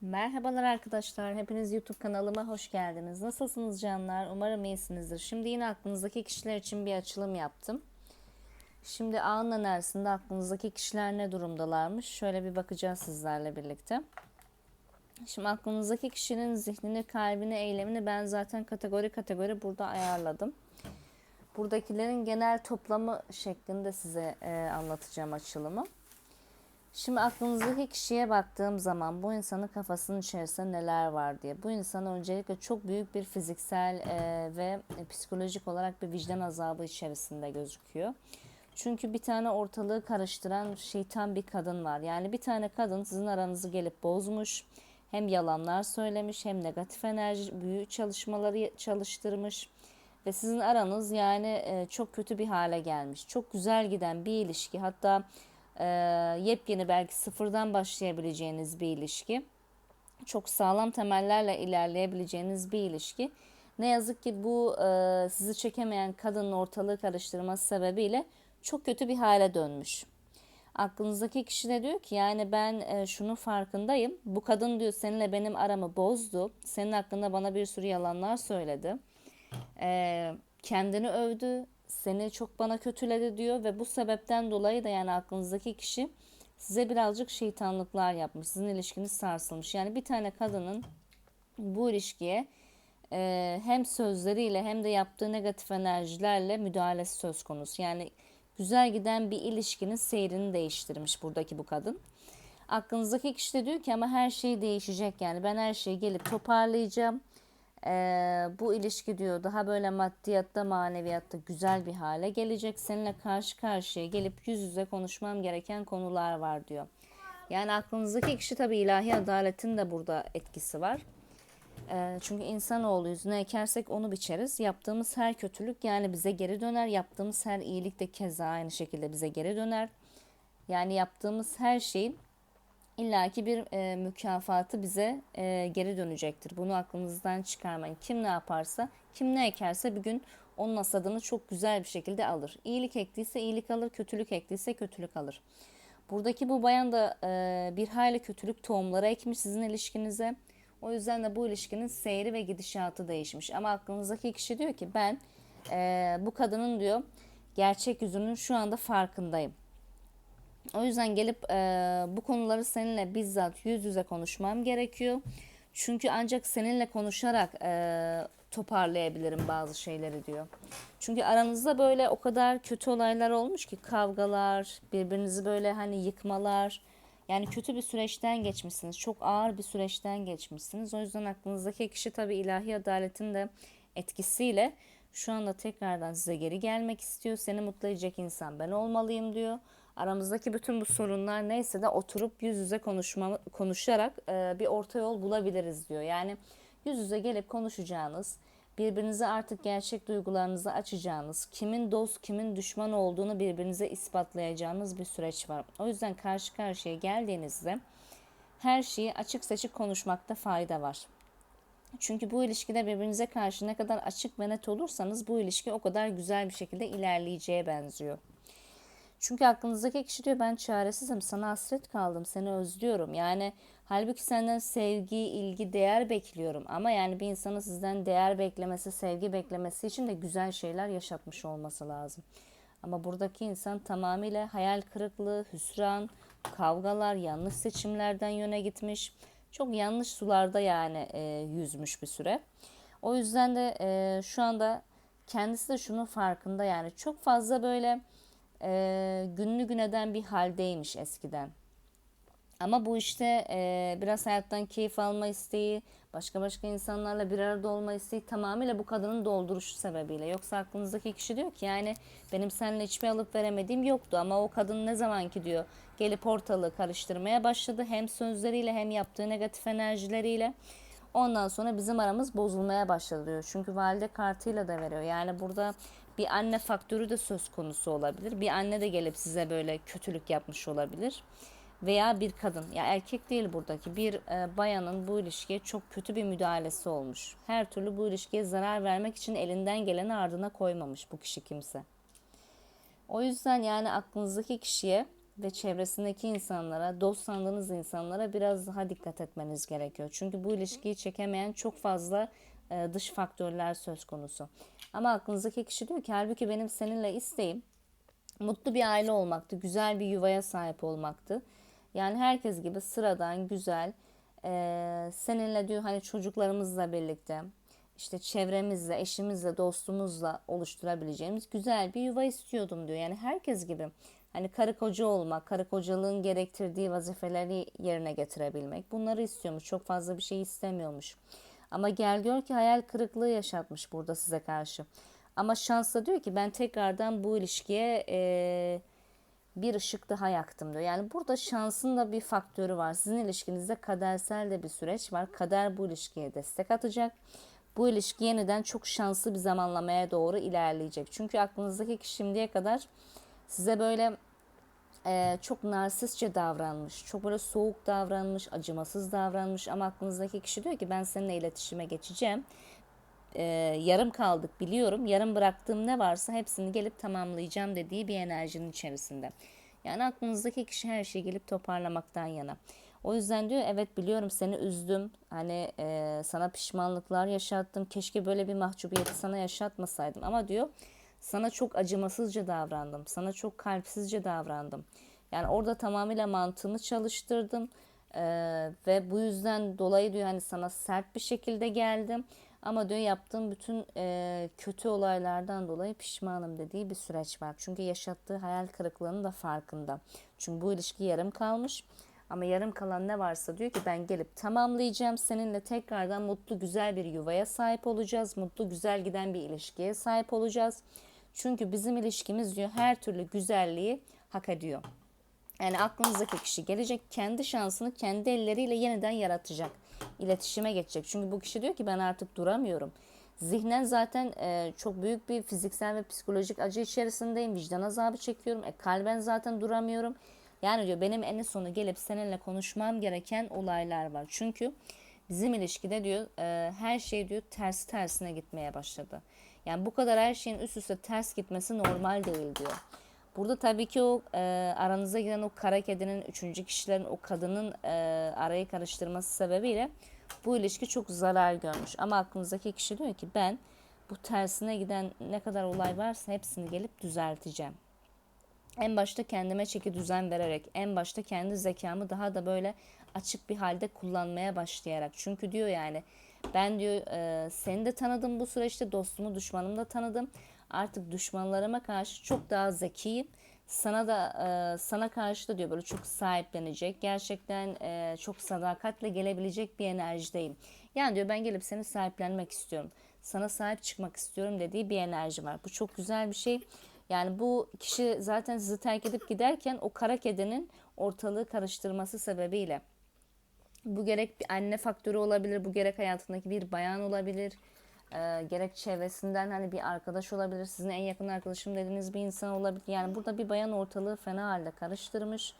Merhabalar arkadaşlar. Hepiniz YouTube kanalıma hoş geldiniz. Nasılsınız canlar? Umarım iyisinizdir. Şimdi yine aklınızdaki kişiler için bir açılım yaptım. Şimdi anın enerjisinde aklınızdaki kişiler ne durumdalarmış? Şöyle bir bakacağız sizlerle birlikte. Şimdi aklınızdaki kişinin zihnini, kalbini, eylemini ben zaten kategori kategori burada ayarladım. Buradakilerin genel toplamı şeklinde size e, anlatacağım açılımı. Şimdi aklınızdaki kişiye baktığım zaman bu insanın kafasının içerisinde neler var diye. Bu insan öncelikle çok büyük bir fiziksel e, ve psikolojik olarak bir vicdan azabı içerisinde gözüküyor. Çünkü bir tane ortalığı karıştıran şeytan bir kadın var. Yani bir tane kadın sizin aranızı gelip bozmuş. Hem yalanlar söylemiş hem negatif enerji, büyü çalışmaları çalıştırmış. Ve sizin aranız yani e, çok kötü bir hale gelmiş. Çok güzel giden bir ilişki. Hatta e, yepyeni belki sıfırdan başlayabileceğiniz bir ilişki. Çok sağlam temellerle ilerleyebileceğiniz bir ilişki. Ne yazık ki bu e, sizi çekemeyen kadının ortalığı karıştırması sebebiyle çok kötü bir hale dönmüş. Aklınızdaki kişi de diyor ki yani ben e, şunun farkındayım. Bu kadın diyor seninle benim aramı bozdu. Senin hakkında bana bir sürü yalanlar söyledi. E, kendini övdü seni çok bana kötüledi diyor ve bu sebepten dolayı da yani aklınızdaki kişi size birazcık şeytanlıklar yapmış. Sizin ilişkiniz sarsılmış. Yani bir tane kadının bu ilişkiye e, hem sözleriyle hem de yaptığı negatif enerjilerle müdahalesi söz konusu. Yani güzel giden bir ilişkinin seyrini değiştirmiş buradaki bu kadın. Aklınızdaki kişi de diyor ki ama her şey değişecek yani ben her şeyi gelip toparlayacağım e, bu ilişki diyor daha böyle maddiyatta maneviyatta güzel bir hale gelecek. Seninle karşı karşıya gelip yüz yüze konuşmam gereken konular var diyor. Yani aklınızdaki kişi tabi ilahi adaletin de burada etkisi var. E, çünkü insanoğlu yüzüne ekersek onu biçeriz. Yaptığımız her kötülük yani bize geri döner. Yaptığımız her iyilik de keza aynı şekilde bize geri döner. Yani yaptığımız her şeyin illaki bir e, mükafatı bize e, geri dönecektir. Bunu aklınızdan çıkarmayın. Kim ne yaparsa, kim ne ekerse bir gün onun hasadını çok güzel bir şekilde alır. İyilik ektiyse iyilik alır, kötülük ektiyse kötülük alır. Buradaki bu bayan da e, bir hayli kötülük tohumları ekmiş sizin ilişkinize. O yüzden de bu ilişkinin seyri ve gidişatı değişmiş. Ama aklınızdaki kişi diyor ki ben e, bu kadının diyor gerçek yüzünün şu anda farkındayım. O yüzden gelip e, bu konuları seninle bizzat yüz yüze konuşmam gerekiyor. Çünkü ancak seninle konuşarak e, toparlayabilirim bazı şeyleri diyor. Çünkü aranızda böyle o kadar kötü olaylar olmuş ki kavgalar, birbirinizi böyle hani yıkmalar. Yani kötü bir süreçten geçmişsiniz. Çok ağır bir süreçten geçmişsiniz. O yüzden aklınızdaki kişi tabii ilahi adaletin de etkisiyle şu anda tekrardan size geri gelmek istiyor. Seni mutlu edecek insan ben olmalıyım diyor aramızdaki bütün bu sorunlar neyse de oturup yüz yüze konuşma, konuşarak e, bir orta yol bulabiliriz diyor. Yani yüz yüze gelip konuşacağınız, birbirinize artık gerçek duygularınızı açacağınız, kimin dost kimin düşman olduğunu birbirinize ispatlayacağınız bir süreç var. O yüzden karşı karşıya geldiğinizde her şeyi açık seçik konuşmakta fayda var. Çünkü bu ilişkide birbirinize karşı ne kadar açık ve net olursanız bu ilişki o kadar güzel bir şekilde ilerleyeceğe benziyor. Çünkü aklınızdaki kişi diyor ben çaresizim, sana hasret kaldım, seni özlüyorum. Yani halbuki senden sevgi, ilgi, değer bekliyorum. Ama yani bir insanın sizden değer beklemesi, sevgi beklemesi için de güzel şeyler yaşatmış olması lazım. Ama buradaki insan tamamıyla hayal kırıklığı, hüsran, kavgalar, yanlış seçimlerden yöne gitmiş. Çok yanlış sularda yani e, yüzmüş bir süre. O yüzden de e, şu anda kendisi de şunun farkında yani çok fazla böyle e, günlü gün eden bir haldeymiş eskiden. Ama bu işte e, biraz hayattan keyif alma isteği, başka başka insanlarla bir arada olma isteği tamamıyla bu kadının dolduruşu sebebiyle. Yoksa aklınızdaki kişi diyor ki yani benim seninle hiçbir alıp veremediğim yoktu ama o kadın ne zaman ki diyor gelip ortalığı karıştırmaya başladı hem sözleriyle hem yaptığı negatif enerjileriyle. Ondan sonra bizim aramız bozulmaya başladı diyor. Çünkü valide kartıyla da veriyor. Yani burada bir anne faktörü de söz konusu olabilir. Bir anne de gelip size böyle kötülük yapmış olabilir. Veya bir kadın, ya erkek değil buradaki bir e, bayanın bu ilişkiye çok kötü bir müdahalesi olmuş. Her türlü bu ilişkiye zarar vermek için elinden geleni ardına koymamış bu kişi kimse. O yüzden yani aklınızdaki kişiye ve çevresindeki insanlara, dost sandığınız insanlara biraz daha dikkat etmeniz gerekiyor. Çünkü bu ilişkiyi çekemeyen çok fazla e, dış faktörler söz konusu. Ama aklınızdaki kişi diyor ki halbuki benim seninle isteğim mutlu bir aile olmaktı, güzel bir yuvaya sahip olmaktı. Yani herkes gibi sıradan, güzel, e, seninle diyor hani çocuklarımızla birlikte, işte çevremizle, eşimizle, dostumuzla oluşturabileceğimiz güzel bir yuva istiyordum diyor. Yani herkes gibi hani karı koca olmak, karı kocalığın gerektirdiği vazifeleri yerine getirebilmek bunları istiyormuş. Çok fazla bir şey istemiyormuş. Ama gel gör ki hayal kırıklığı yaşatmış burada size karşı. Ama şansla diyor ki ben tekrardan bu ilişkiye e, bir ışık daha yaktım diyor. Yani burada şansın da bir faktörü var. Sizin ilişkinizde kadersel de bir süreç var. Kader bu ilişkiye destek atacak. Bu ilişki yeniden çok şanslı bir zamanlamaya doğru ilerleyecek. Çünkü aklınızdaki kişi şimdiye kadar size böyle e, çok narsistçe davranmış, çok böyle soğuk davranmış, acımasız davranmış ama aklınızdaki kişi diyor ki ben seninle iletişime geçeceğim. E, yarım kaldık biliyorum. Yarım bıraktığım ne varsa hepsini gelip tamamlayacağım dediği bir enerjinin içerisinde. Yani aklınızdaki kişi her şeyi gelip toparlamaktan yana. O yüzden diyor evet biliyorum seni üzdüm. Hani e, sana pişmanlıklar yaşattım. Keşke böyle bir mahcubiyeti sana yaşatmasaydım. Ama diyor sana çok acımasızca davrandım. Sana çok kalpsizce davrandım. Yani orada tamamıyla mantığımı çalıştırdım. E, ve bu yüzden dolayı diyor hani sana sert bir şekilde geldim. Ama diyor yaptığım bütün e, kötü olaylardan dolayı pişmanım dediği bir süreç var. Çünkü yaşattığı hayal kırıklığının da farkında. Çünkü bu ilişki yarım kalmış. Ama yarım kalan ne varsa diyor ki ben gelip tamamlayacağım. Seninle tekrardan mutlu güzel bir yuvaya sahip olacağız. Mutlu güzel giden bir ilişkiye sahip olacağız. Çünkü bizim ilişkimiz diyor her türlü güzelliği hak ediyor. Yani aklınızdaki kişi gelecek kendi şansını kendi elleriyle yeniden yaratacak. İletişime geçecek. Çünkü bu kişi diyor ki ben artık duramıyorum. Zihnen zaten e, çok büyük bir fiziksel ve psikolojik acı içerisindeyim. Vicdan azabı çekiyorum. E, kalben zaten duramıyorum. Yani diyor benim en sonu gelip seninle konuşmam gereken olaylar var. Çünkü bizim ilişkide diyor e, her şey diyor ters tersine gitmeye başladı. Yani bu kadar her şeyin üst üste ters gitmesi normal değil diyor. Burada tabii ki o e, aranıza giren o kara kedinin, üçüncü kişilerin, o kadının e, arayı karıştırması sebebiyle bu ilişki çok zarar görmüş. Ama aklınızdaki kişi diyor ki ben bu tersine giden ne kadar olay varsa hepsini gelip düzelteceğim. En başta kendime çeki düzen vererek, en başta kendi zekamı daha da böyle açık bir halde kullanmaya başlayarak. Çünkü diyor yani ben diyor e, seni de tanıdım bu süreçte, dostumu, düşmanımı da tanıdım. Artık düşmanlarıma karşı çok daha zekiyim. Sana da e, sana karşı da diyor böyle çok sahiplenecek. Gerçekten e, çok sadakatle gelebilecek bir enerjideyim. Yani diyor ben gelip seni sahiplenmek istiyorum. Sana sahip çıkmak istiyorum dediği bir enerji var. Bu çok güzel bir şey. Yani bu kişi zaten sizi terk edip giderken o kara kedinin ortalığı karıştırması sebebiyle bu gerek bir anne faktörü olabilir, bu gerek hayatındaki bir bayan olabilir, e, gerek çevresinden hani bir arkadaş olabilir, sizin en yakın arkadaşım dediğiniz bir insan olabilir. Yani burada bir bayan ortalığı fena halde karıştırmış.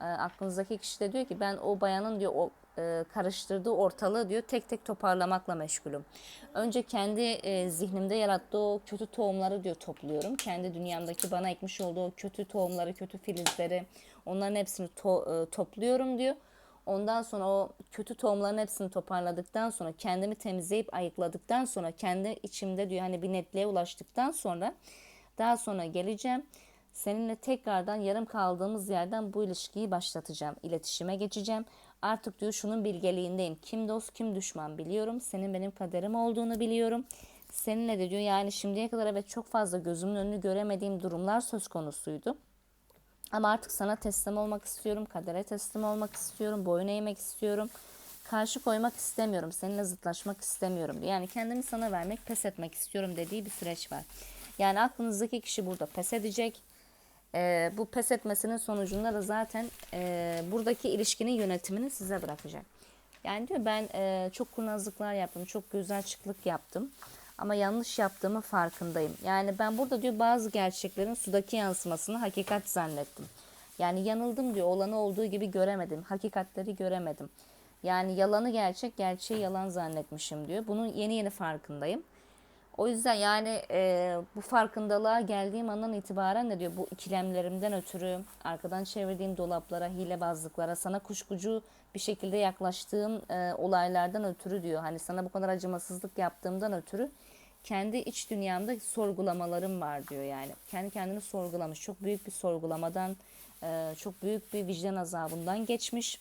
E, aklınızdaki kişi de diyor ki ben o bayanın diyor o e, karıştırdığı ortalığı diyor tek tek toparlamakla meşgulüm. Önce kendi e, zihnimde yarattığı o kötü tohumları diyor topluyorum. Kendi dünyamdaki bana ekmiş olduğu o kötü tohumları, kötü filizleri onların hepsini to- e, topluyorum diyor. Ondan sonra o kötü tohumların hepsini toparladıktan sonra kendimi temizleyip ayıkladıktan sonra kendi içimde diyor hani bir netliğe ulaştıktan sonra daha sonra geleceğim. Seninle tekrardan yarım kaldığımız yerden bu ilişkiyi başlatacağım. İletişime geçeceğim. Artık diyor şunun bilgeliğindeyim. Kim dost kim düşman biliyorum. Senin benim kaderim olduğunu biliyorum. Seninle de diyor yani şimdiye kadar evet çok fazla gözümün önünü göremediğim durumlar söz konusuydu. Ama artık sana teslim olmak istiyorum, kadere teslim olmak istiyorum, boyun eğmek istiyorum. Karşı koymak istemiyorum, seninle zıtlaşmak istemiyorum. Yani kendimi sana vermek, pes etmek istiyorum dediği bir süreç var. Yani aklınızdaki kişi burada pes edecek. Ee, bu pes etmesinin sonucunda da zaten e, buradaki ilişkinin yönetimini size bırakacak. Yani diyor ben e, çok kurnazlıklar yaptım, çok güzel çıklık yaptım. Ama yanlış yaptığımı farkındayım. Yani ben burada diyor bazı gerçeklerin sudaki yansımasını hakikat zannettim. Yani yanıldım diyor. Olanı olduğu gibi göremedim. Hakikatleri göremedim. Yani yalanı gerçek, gerçeği yalan zannetmişim diyor. Bunun yeni yeni farkındayım. O yüzden yani e, bu farkındalığa geldiğim andan itibaren de diyor bu ikilemlerimden ötürü arkadan çevirdiğim dolaplara, hilebazlıklara, sana kuşkucu bir şekilde yaklaştığım e, olaylardan ötürü diyor. Hani sana bu kadar acımasızlık yaptığımdan ötürü kendi iç dünyamda sorgulamalarım var diyor yani. Kendi kendini sorgulamış. Çok büyük bir sorgulamadan, e, çok büyük bir vicdan azabından geçmiş.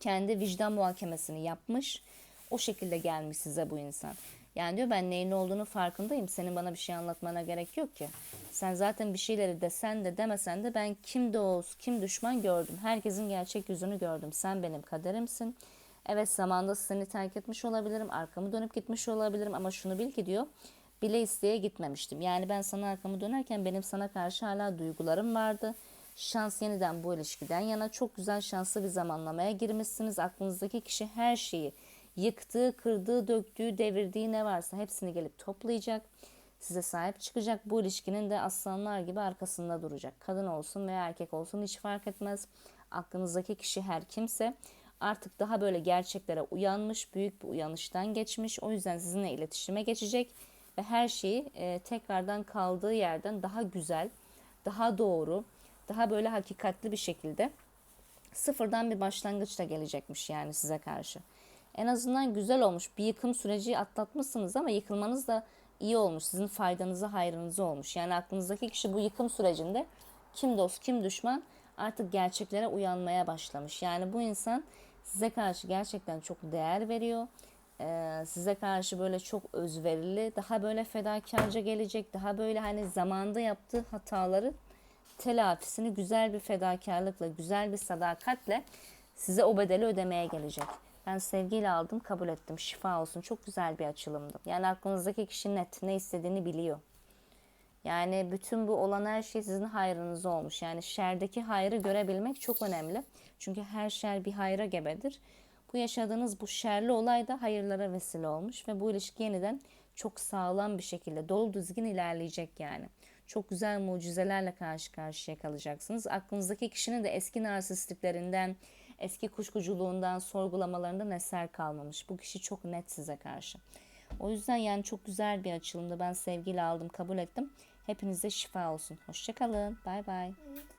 Kendi vicdan muhakemesini yapmış. O şekilde gelmiş size bu insan. Yani diyor ben neyin ne olduğunu farkındayım. Senin bana bir şey anlatmana gerek yok ki. Sen zaten bir şeyleri desen de demesen de ben kim dost, kim düşman gördüm. Herkesin gerçek yüzünü gördüm. Sen benim kaderimsin. Evet zamanda seni terk etmiş olabilirim. Arkamı dönüp gitmiş olabilirim. Ama şunu bil ki diyor bile isteye gitmemiştim. Yani ben sana arkamı dönerken benim sana karşı hala duygularım vardı. Şans yeniden bu ilişkiden yana çok güzel şanslı bir zamanlamaya girmişsiniz. Aklınızdaki kişi her şeyi yıktığı, kırdığı, döktüğü, devirdiği ne varsa hepsini gelip toplayacak. Size sahip çıkacak. Bu ilişkinin de aslanlar gibi arkasında duracak. Kadın olsun veya erkek olsun hiç fark etmez. Aklınızdaki kişi her kimse artık daha böyle gerçeklere uyanmış, büyük bir uyanıştan geçmiş. O yüzden sizinle iletişime geçecek ve her şeyi e, tekrardan kaldığı yerden daha güzel, daha doğru, daha böyle hakikatli bir şekilde sıfırdan bir başlangıçla gelecekmiş yani size karşı. En azından güzel olmuş. Bir yıkım süreci atlatmışsınız ama yıkılmanız da iyi olmuş. Sizin faydanıza, hayrınıza olmuş. Yani aklınızdaki kişi bu yıkım sürecinde kim dost, kim düşman artık gerçeklere uyanmaya başlamış. Yani bu insan size karşı gerçekten çok değer veriyor. Ee, size karşı böyle çok özverili, daha böyle fedakarca gelecek, daha böyle hani zamanda yaptığı hataları telafisini güzel bir fedakarlıkla, güzel bir sadakatle size o bedeli ödemeye gelecek. Ben sevgiyle aldım, kabul ettim. Şifa olsun. Çok güzel bir açılımdı. Yani aklınızdaki kişi net, ne istediğini biliyor. Yani bütün bu olan her şey sizin hayrınıza olmuş. Yani şerdeki hayrı görebilmek çok önemli. Çünkü her şer bir hayra gebedir. Bu yaşadığınız bu şerli olay da hayırlara vesile olmuş ve bu ilişki yeniden çok sağlam bir şekilde dolu düzgün ilerleyecek yani. Çok güzel mucizelerle karşı karşıya kalacaksınız. Aklınızdaki kişinin de eski narsistliklerinden, eski kuşkuculuğundan, sorgulamalarından eser kalmamış. Bu kişi çok net size karşı. O yüzden yani çok güzel bir açılımdı. Ben sevgiyle aldım, kabul ettim. Hepinize şifa olsun. Hoşçakalın. Bay bay.